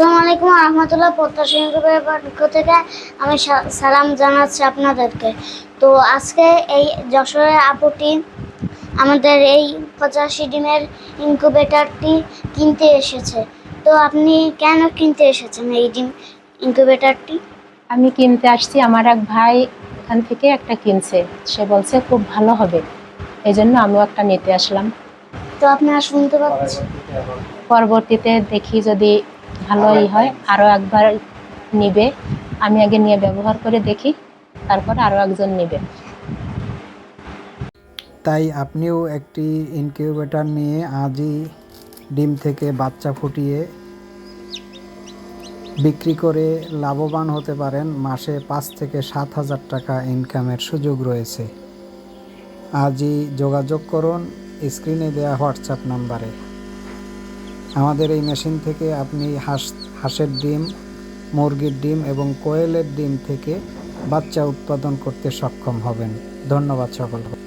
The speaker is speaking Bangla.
আসসালামু আলাইকুম রহমতুল্লাহ প্রত্যাশা ইউটিউবের পক্ষ থেকে আমি সালাম জানাচ্ছি আপনাদেরকে। তো আজকে এই যশোরের আপুটি আমাদের এই পঁচাশি ডিমের ইনকুবেটারটি কিনতে এসেছে। তো আপনি কেন কিনতে এসেছেন এই ডিম ইনকুবেটারটি আমি কিনতে আসছি আমার এক ভাই এখান থেকে একটা কিনছে। সে বলছে খুব ভালো হবে। এই জন্য আমিও একটা নিতে আসলাম। তো আপনারা শুনতে পাচ্ছেন? পরবর্তীতে দেখি যদি ভালোই হয় আরও একবার নিবে। আমি আগে নিয়ে ব্যবহার করে দেখি, তারপর আরও একজন নেবে। তাই আপনিও একটি ইনকিউবেটর নিয়ে আজই ডিম থেকে বাচ্চা ফুটিয়ে বিক্রি করে লাভবান হতে পারেন। মাসে পাঁচ থেকে সাত হাজার টাকা ইনকামের সুযোগ রয়েছে। আজই যোগাযোগ করুন, স্ক্রিনে দেওয়া হোয়াটসঅ্যাপ নাম্বারে। আমাদের এই মেশিন থেকে আপনি হাঁস, হাঁসের ডিম, মুরগির ডিম এবং কোয়েলের ডিম থেকে বাচ্চা উৎপাদন করতে সক্ষম হবেন। ধন্যবাদ সকলকে।